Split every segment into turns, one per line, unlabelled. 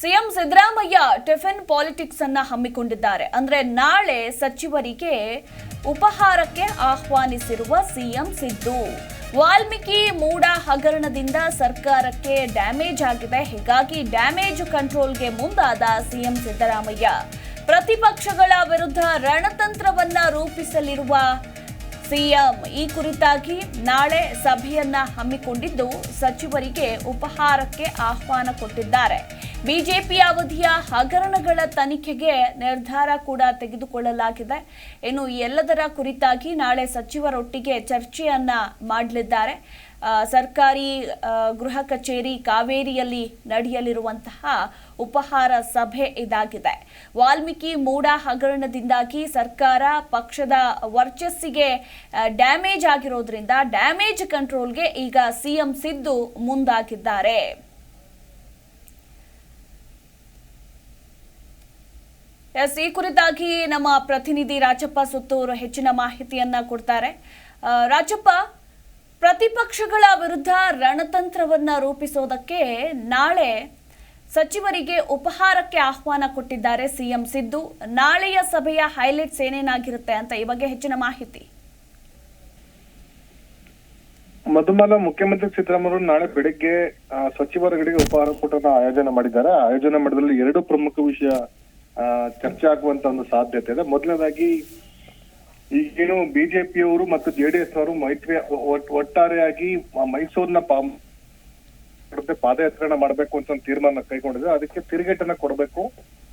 CM Siddaramaiah tiffin politics ಅನ್ನ ಹಮ್ಮಿಕೊಂಡಿದ್ದಾರೆ. ಅಂದ್ರೆ ನಾಳೆ ಸಚಿವರಿಗೆ ಉಪಹಾರಕ್ಕೆ ಆಹ್ವಾನಿಸಿರುವ ಸಿಎಂ ಸಿದ್ದು. ವಾಲ್ಮೀಕಿ ಮೂಡ ಹಗರಣದಿಂದ ಸರ್ಕಾರಕ್ಕೆ ಡ್ಯಾಮೇಜ್ ಆಗಿದೆ. ಹೀಗಾಗಿ ಡ್ಯಾಮೇಜ್ ಕಂಟ್ರೋಲ್ಗೆ ಮುಂದಾದ ಸಿಎಂ ಸಿದ್ದರಾಮಯ್ಯ. ಪ್ರತಿಪಕ್ಷಗಳ ವಿರುದ್ಧ ರಣತಂತ್ರವನ್ನ ರೂಪಿಸಲಿರುವ ಸಿಎಂ ಈ ಕುರಿತಾಗಿ ನಾಳೆ ಸಭೆಯನ್ನ ಹಮ್ಮಿಕೊಂಡಿದ್ದು ಸಚಿವರಿಗೆ ಉಪಹಾರಕ್ಕೆ ಆಹ್ವಾನ ಕೊಟ್ಟಿದ್ದಾರೆ. ಬಿಜೆಪಿ ಅವಧಿಯ ಹಗರಣಗಳ ತನಿಖೆಗೆ ನಿರ್ಧಾರ ಕೂಡ ತೆಗೆದುಕೊಳ್ಳಲಾಗಿದೆ. ಇನ್ನು ಎಲ್ಲದರ ಕುರಿತಾಗಿ ನಾಳೆ ಸಚಿವರೊಟ್ಟಿಗೆ ಚರ್ಚೆಯನ್ನ ಮಾಡಲಿದ್ದಾರೆ. ಸರ್ಕಾರಿ ಗೃಹ ಕಚೇರಿ, ಕಾವೇರಿಯಲ್ಲಿ ನಡೆಯಲಿರುವಂತಹ ಉಪಹಾರ ಸಭೆ ಇದಾಗಿದೆ. ವಾಲ್ಮೀಕಿ ಮೂಡ ಹಗರಣದಿಂದಾಗಿ ಸರ್ಕಾರ ಪಕ್ಷದ ವರ್ಚಸ್ಸಿಗೆ ಡ್ಯಾಮೇಜ್ ಆಗಿರೋದ್ರಿಂದ ಡ್ಯಾಮೇಜ್ ಕಂಟ್ರೋಲ್ಗೆ ಈಗ ಸಿಎಂ ಸಿದ್ದು ಮುಂದಾಗಿದ್ದಾರೆ. ಎಸ್, ಈ ಕುರಿತಾಗಿ ನಮ್ಮ ಪ್ರತಿನಿಧಿ ರಾಜಪ್ಪ ಸುತ್ತೂರು ಹೆಚ್ಚಿನ ಮಾಹಿತಿಯನ್ನ ಕೊಡ್ತಾರೆ. ರಾಜಪ್ಪ ಪ್ರತಿಪಕ್ಷಗಳ ವಿರುದ್ಧ ರಣತಂತ್ರವನ್ನ ರೂಪಿಸೋದಕ್ಕೆ ನಾಳೆ ಸಚಿವರಿಗೆ ಉಪಹಾರಕ್ಕೆ ಆಹ್ವಾನ ಕೊಟ್ಟಿದ್ದಾರೆ ಸಿಎಂ ಸಿದ್ದು. ನಾಳೆಯ ಸಭೆಯ ಹೈಲೈಟ್ಸ್ ಏನೇನಾಗಿರುತ್ತೆ ಅಂತ ಈ ಬಗ್ಗೆ ಹೆಚ್ಚಿನ ಮಾಹಿತಿ.
ಮಧುಮಾಲ ಮುಖ್ಯಮಂತ್ರಿ ಸಿದ್ದರಾಮಯ್ಯ ನಾಳೆ ಬೆಳಿಗ್ಗೆ ಸಚಿವರುಗಳಿಗೆ ಉಪಹಾರ ಕೂಟನ ಆಯೋಜನೆ ಮಾಡಿದ್ದಾರೆ. ಆಯೋಜನೆ ಮಾಡಿದ್ರಲ್ಲಿ ಎರಡು ಪ್ರಮುಖ ವಿಷಯ ಚರ್ಚೆ ಆಗುವಂತ ಒಂದು ಸಾಧ್ಯತೆ ಇದೆ. ಮೊದಲನೇದಾಗಿ ಈಗೇನು ಬಿಜೆಪಿಯವರು ಮತ್ತು ಜೆಡಿಎಸ್ ಅವರು ಮೈತ್ರಿ ಒಟ್- ಒಟ್ಟಾರೆಯಾಗಿ ಮೈಸೂರಿನ ಪಾದಯಾತ್ರೆನ ಮಾಡಬೇಕು ಅಂತ ಒಂದು ತೀರ್ಮಾನ ಕೈಗೊಂಡಿದೆ. ಅದಕ್ಕೆ ತಿರುಗೇಟನ್ನ ಕೊಡಬೇಕು.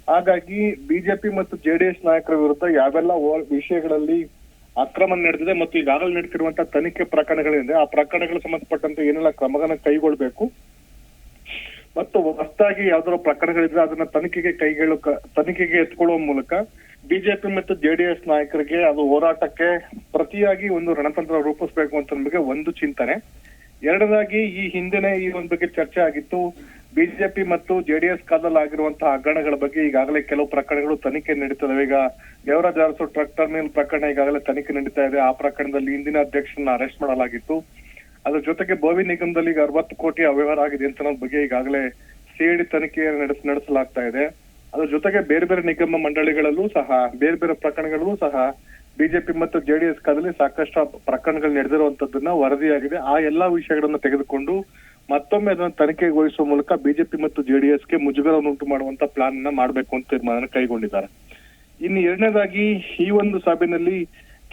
ಹಾಗಾಗಿ ಬಿಜೆಪಿ ಮತ್ತು ಜೆಡಿಎಸ್ ನಾಯಕರ ವಿರುದ್ಧ ಯಾವೆಲ್ಲ ವಿಷಯಗಳಲ್ಲಿ ಅಕ್ರಮ ನಡೆದಿದೆ ಮತ್ತು ಈಗಾಗಲೇ ನಡೀತಿರುವಂತಹ ತನಿಖೆ ಪ್ರಕರಣಗಳಿದೆ, ಆ ಪ್ರಕರಣಗಳಿಗೆ ಸಂಬಂಧಪಟ್ಟಂತೆ ಏನೆಲ್ಲ ಕ್ರಮಗಳನ್ನ ಕೈಗೊಳ್ಬೇಕು. ಮತ್ತು ಹೊಸ್ತಾಗಿ ಯಾವ್ದಾದ್ರು ಪ್ರಕರಣಗಳಿದ್ರೆ ಅದನ್ನ ತನಿಖೆಗೆ ಕೈಗೊಳ್ಳು ತನಿಖೆಗೆ ಎತ್ಕೊಳ್ಳುವ ಮೂಲಕ ಬಿಜೆಪಿ ಮತ್ತು ಜೆಡಿಎಸ್ ನಾಯಕರಿಗೆ ಅದು ಹೋರಾಟಕ್ಕೆ ಪ್ರತಿಯಾಗಿ ಒಂದು ರಣತಂತ್ರ ರೂಪಿಸಬೇಕು ಅಂತ ನಮಗೆ ಒಂದು ಚಿಂತನೆ. ಎರಡನೇದಾಗಿ ಈ ಹಿಂದೆನೆ ಈ ಒಂದ್ ಬಗ್ಗೆ ಚರ್ಚೆ ಆಗಿತ್ತು. ಬಿಜೆಪಿ ಮತ್ತು ಜೆಡಿಎಸ್ ಕಾಲದಲ್ಲಿ ಆಗಿರುವಂತಹ ಹಗರಣಗಳ ಬಗ್ಗೆ ಈಗಾಗಲೇ ಕೆಲವು ಪ್ರಕರಣಗಳು ತನಿಖೆ ನಡೀತದೆ ಈಗ ದೇವರಾಜ್ ಅರಸು ಟ್ರಕ್ ಟರ್ಮಿನಲ್ ಪ್ರಕರಣ ಈಗಾಗಲೇ ತನಿಖೆ ನಡೀತಾ ಇದೆ. ಆ ಪ್ರಕರಣದಲ್ಲಿ ಹಿಂದಿನ ಅಧ್ಯಕ್ಷರನ್ನ ಅರೆಸ್ಟ್ ಮಾಡಲಾಗಿತ್ತು. ಅದ್ರ ಜೊತೆಗೆ ಬೋವಿ ನಿಗಮದಲ್ಲಿ ಈಗ ಅರವತ್ತು ಕೋಟಿ ಅವ್ಯವಹಾರ ಆಗಿದೆ ಅಂತ ಅನ್ನೋದ್ ಬಗ್ಗೆ ಈಗಾಗಲೇ ಸಿಐಡಿ ತನಿಖೆ ನಡೆಸ, ನಡೆಸಲಾಗ್ತಾ ಇದೆ. ಅದ್ರ ಜೊತೆಗೆ ಬೇರೆ ಬೇರೆ ನಿಗಮ ಮಂಡಳಿಗಳಲ್ಲೂ ಸಹ, ಬೇರೆ ಬೇರೆ ಪ್ರಕರಣಗಳಲ್ಲೂ ಸಹ ಬಿಜೆಪಿ ಮತ್ತು ಜೆಡಿಎಸ್ ಕಾಲದಲ್ಲಿ ಸಾಕಷ್ಟು ಪ್ರಕರಣಗಳು ನಡೆದಿರುವಂತದ್ದನ್ನ ವರದಿಯಾಗಿದೆ. ಆ ಎಲ್ಲಾ ವಿಷಯಗಳನ್ನು ತೆಗೆದುಕೊಂಡು ಮತ್ತೊಮ್ಮೆ ಅದನ್ನ ತನಿಖೆಗೊಳಿಸುವ ಮೂಲಕ ಬಿಜೆಪಿ ಮತ್ತು ಜೆಡಿಎಸ್ಗೆ ಮುಜುಗರವನ್ನುಂಟು ಮಾಡುವಂತ ಪ್ಲಾನ್ ಅನ್ನ ಮಾಡಬೇಕು ಅಂತ ತೀರ್ಮಾನ ಕೈಗೊಂಡಿದ್ದಾರೆ. ಇನ್ನು ಎರಡನೇದಾಗಿ ಈ ಒಂದು ಸಭೆಯಲ್ಲಿ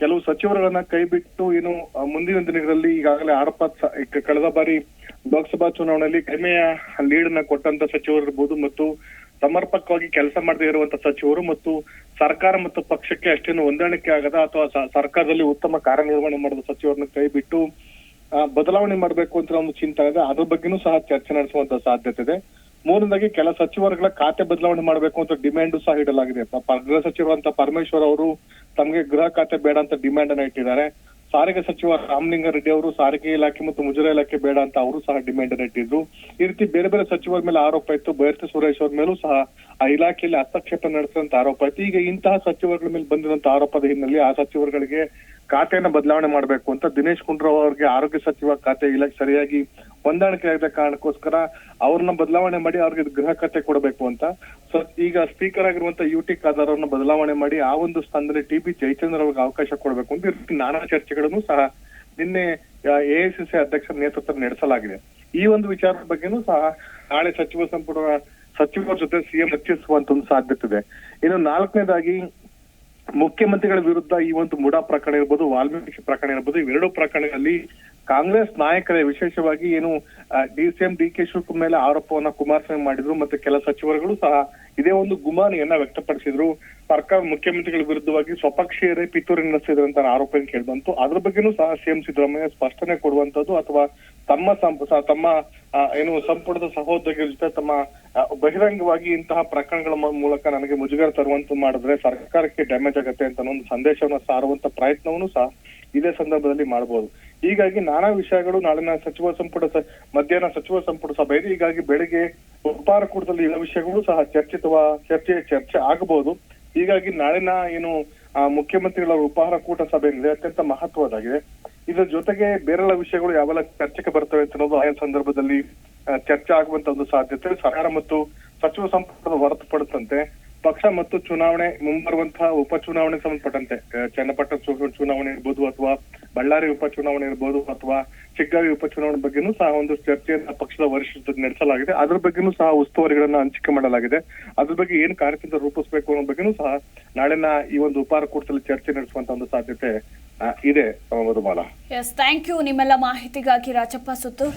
ಕೆಲವು ಸಚಿವರುಗಳನ್ನ ಕೈ ಬಿಟ್ಟು ಏನು ಮುಂದಿನ ದಿನಗಳಲ್ಲಿ ಈಗಾಗಲೇ ಆರೋಪ ಸ- ಕಳೆದ ಬಾರಿ ಲೋಕಸಭಾ ಚುನಾವಣೆಯಲ್ಲಿ ಕಡಿಮೆಯ ಲೀಡ್ನ ಕೊಟ್ಟಂತ ಸಚಿವರು ಇರ್ಬೋದು ಮತ್ತು ಸಮರ್ಪಕವಾಗಿ ಕೆಲಸ ಮಾಡದೇ ಇರುವಂತ ಸಚಿವರು ಮತ್ತು ಸರ್ಕಾರ ಮತ್ತು ಪಕ್ಷಕ್ಕೆ ಅಷ್ಟೇನು ಹೊಂದಾಣಿಕೆ ಆಗದ ಅಥವಾ ಸರ್ಕಾರದಲ್ಲಿ ಉತ್ತಮ ಕಾರ್ಯನಿರ್ವಹಣೆ ಮಾಡಿದ ಸಚಿವರನ್ನ ಕೈ ಬಿಟ್ಟು ಆ, ಬದಲಾವಣೆ ಮಾಡಬೇಕು ಅಂತ ಒಂದು ಚಿಂತೆ ಇದೆ ಅದ್ರ ಬಗ್ಗೆನೂ ಸಹ ಚರ್ಚೆ ನಡೆಸುವಂತ ಸಾಧ್ಯತೆ ಇದೆ. ಮೂರನೇದಾಗಿ ಕೆಲ ಸಚಿವರುಗಳ ಖಾತೆ ಬದಲಾವಣೆ ಮಾಡಬೇಕು ಅಂತ ಡಿಮ್ಯಾಂಡ್ ಸಹ ಇಡಲಾಗಿದೆ. ಗೃಹ ಸಚಿವ ಸಚಿವರಂತ ಪರಮೇಶ್ವರ್ ಅವರು ತಮಗೆ ಗೃಹ ಖಾತೆ ಬೇಡ ಅಂತ ಡಿಮ್ಯಾಂಡ್ ಅನ್ನ ಇಟ್ಟಿದ್ದಾರೆ. ಸಾರಿಗೆ ಸಚಿವ ರಾಮಲಿಂಗಾರೆಡ್ಡಿ ಅವರು ಸಾರಿಗೆ ಇಲಾಖೆ ಮತ್ತು ಮುಜರಾ ಇಲಾಖೆ ಬೇಡ ಅಂತ ಅವರು ಸಹ ಡಿಮ್ಯಾಂಡ್ ಅನ್ನ ಇಟ್ಟಿದ್ರು. ಈ ರೀತಿ ಬೇರೆ ಬೇರೆ ಸಚಿವರ ಮೇಲೆ ಆರೋಪ ಇತ್ತು. ಬೈರತಿ ಸುರೇಶ್ ಅವ್ರ ಮೇಲೂ ಸಹ ಆ ಇಲಾಖೆಯಲ್ಲಿ ಹಸ್ತಕ್ಷೇಪ ನಡೆಸಿದಂತ ಆರೋಪ ಇತ್ತು. ಈಗ ಇಂತಹ ಸಚಿವರುಗಳ ಮೇಲೆ ಬಂದಿರುವಂತಹ ಆರೋಪದ ಹಿನ್ನೆಲೆ ಆ ಸಚಿವರುಗಳಿಗೆ ಖಾತೆಯನ್ನ ಬದಲಾವಣೆ ಮಾಡಬೇಕು ಅಂತ ದಿನೇಶ್ ಗುಂಡೂರಾವ್ ಅವರಿಗೆ ಆರೋಗ್ಯ ಸಚಿವ ಖಾತೆ ಇಲಾಖೆ ಸರಿಯಾಗಿ ಹೊಂದಾಣಿಕೆ ಆಗದ ಕಾರಣಕ್ಕೋಸ್ಕರ ಅವ್ರನ್ನ ಬದಲಾವಣೆ ಮಾಡಿ ಅವ್ರಿಗೆ ಗೃಹ ಖಾತೆ ಕೊಡಬೇಕು ಅಂತ. ಸೊ ಈಗ ಸ್ಪೀಕರ್ ಆಗಿರುವಂತ ಯು ಟಿ ಖಾದರ್ ಅವ್ರನ್ನ ಬದಲಾವಣೆ ಮಾಡಿ ಆ ಒಂದು ಸ್ಥಾನದಲ್ಲಿ ಟಿ ಬಿ ಜಯಚಂದ್ರ ಅವ್ರಿಗೆ ಅವಕಾಶ ಕೊಡಬೇಕು ಅಂತ ನಾನಾ ಚರ್ಚೆಗಳನ್ನು ಸಹ ನಿನ್ನೆ ಎಐಸಿಸಿ ಅಧ್ಯಕ್ಷರ ನೇತೃತ್ವ ನಡೆಸಲಾಗಿದೆ. ಈ ಒಂದು ವಿಚಾರದ ಬಗ್ಗೆನೂ ಸಹ ನಾಳೆ ಸಚಿವ ಸಂಪುಟ, ಸಚಿವರ ಜೊತೆ ಸಿಎಂ ಚರ್ಚಿಸುವಂತ ಒಂದು ಸಾಧ್ಯತೆ ಇದೆ. ಇನ್ನು ನಾಲ್ಕನೇದಾಗಿ ಮುಖ್ಯಮಂತ್ರಿಗಳ ವಿರುದ್ಧ ಈ ಒಂದು ಮುಡಾ ಪ್ರಕರಣ ಇರ್ಬೋದು, ವಾಲ್ಮೀಕಿ ಪ್ರಕರಣ ಇರ್ಬೋದು, ಇವೆರಡೂ ಪ್ರಕರಣಗಳಲ್ಲಿ ಕಾಂಗ್ರೆಸ್ ನಾಯಕರೇ ವಿಶೇಷವಾಗಿ ಏನು ಡಿ ಸಿಎಂ ಡಿ ಕೆ ಮೇಲೆ ಆರೋಪವನ್ನ ಕುಮಾರಸ್ವಾಮಿ ಮಾಡಿದ್ರು, ಮತ್ತೆ ಕೆಲ ಸಚಿವರುಗಳು ಸಹ ಇದೇ ಒಂದು ಗುಮಾನಿಯನ್ನ ವ್ಯಕ್ತಪಡಿಸಿದ್ರು. ಸರ್ಕಾರ ಮುಖ್ಯಮಂತ್ರಿಗಳ ವಿರುದ್ಧವಾಗಿ ಸ್ವಪಕ್ಷೀಯರೇ ಪಿತೂರಿ ನಡೆಸಿದ್ರು ಅಂತ ಆರೋಪ ಕೇಳಿಬಂತು. ಅದ್ರ ಬಗ್ಗೆನೂ ಸಹ ಸಿಎಂ ಸಿದ್ದರಾಮಯ್ಯ ಸ್ಪಷ್ಟನೆ ಕೊಡುವಂತದ್ದು ಅಥವಾ ತಮ್ಮ ತಮ್ಮ ಏನು ಸಂಪುಟದ ಸಹೋದ್ಯೋಗಿಗಳ ಜೊತೆ ತಮ್ಮ ಬಹಿರಂಗವಾಗಿ ಇಂತಹ ಪ್ರಕರಣಗಳ ಮೂಲಕ ನನಗೆ ಮುಜುಗರ ತರುವಂತ ಮಾಡಿದ್ರೆ ಸರ್ಕಾರಕ್ಕೆ ಡ್ಯಾಮೇಜ್ ಆಗತ್ತೆ ಅಂತ ಒಂದು ಸಂದೇಶವನ್ನ ಸಾರುವಂತ ಪ್ರಯತ್ನವನ್ನು ಸಹ ಇದೇ ಸಂದರ್ಭದಲ್ಲಿ ಮಾಡಬಹುದು ಹೀಗಾಗಿ ನಾನಾ ವಿಷಯಗಳು ನಾಳಿನ ಸಚಿವ ಸಂಪುಟ ಮಧ್ಯಾಹ್ನ ಸಚಿವ ಸಂಪುಟ ಸಭೆ ಇದೆ. ಹೀಗಾಗಿ ಬೆಳಿಗ್ಗೆ ಉಪಹಾರ ಕೂಟದಲ್ಲಿ ಎಲ್ಲ ವಿಷಯಗಳು ಸಹ ಚರ್ಚಿತವ, ಚರ್ಚೆ ಚರ್ಚೆ ಆಗಬಹುದು ಹೀಗಾಗಿ ನಾಳಿನ ಏನು ಮುಖ್ಯಮಂತ್ರಿಗಳ ಉಪಹಾರ ಕೂಟ ಸಭೆ ಏನಿದೆ ಅತ್ಯಂತ ಮಹತ್ವದಾಗಿದೆ ಇದರ ಜೊತೆಗೆ ಬೇರೆಲ್ಲ ವಿಷಯಗಳು ಯಾವೆಲ್ಲ ಚರ್ಚೆಗೆ ಬರ್ತವೆ ಅಂತ ಅನ್ನೋದು ಆಯಾ ಸಂದರ್ಭದಲ್ಲಿ ಚರ್ಚೆ ಆಗುವಂತ ಒಂದು ಸಾಧ್ಯತೆ. ಸರ್ಕಾರ ಮತ್ತು ಸಚಿವ ಸಂಪುಟದ ಹೊರತುಪಡಿಸಂತೆ ಪಕ್ಷ ಮತ್ತು ಚುನಾವಣೆ ಮುಂಬರುವಂತಹ ಉಪಚುನಾವಣೆ ಸಂಬಂಧಪಟ್ಟಂತೆ ಚನ್ನಪಟ್ಟ ಚುನಾವಣೆ ಇರ್ಬೋದು ಅಥವಾ ಬಳ್ಳಾರಿ ಉಪಚುನಾವಣೆ ಇರ್ಬೋದು ಅಥವಾ ಚಿಕ್ಕಾಗಿ ಉಪಚುನಾವಣೆ ಬಗ್ಗೆನೂ ಸಹ ಒಂದು ಚರ್ಚೆಯನ್ನ ಪಕ್ಷದ ವರಿಷ್ಠ ನಡೆಸಲಾಗಿದೆ. ಅದ್ರ ಬಗ್ಗೆನೂ ಸಹ ಉಸ್ತುವಾರಿಗಳನ್ನ ಹಂಚಿಕೆ ಮಾಡಲಾಗಿದೆ. ಅದ್ರ ಬಗ್ಗೆ ಏನ್ ಕಾರ್ಯತಂತ್ರ ರೂಪಿಸಬೇಕು ಅನ್ನೋ ಬಗ್ಗೆನೂ ಸಹ ನಾಳೆನ ಈ ಒಂದು ಉಪಹಾರ ಕೂಟದಲ್ಲಿ ಚರ್ಚೆ ನಡೆಸುವಂತ ಒಂದು ಸಾಧ್ಯತೆ ಇದೆ. ಮಧುಮಾಲ
ಎಸ್ ಥ್ಯಾಂಕ್ ಯು ನಿಮ್ಮೆಲ್ಲ ಮಾಹಿತಿಗಾಗಿ ರಾಜಪ್ಪ ಸುತ್ತೂರ್.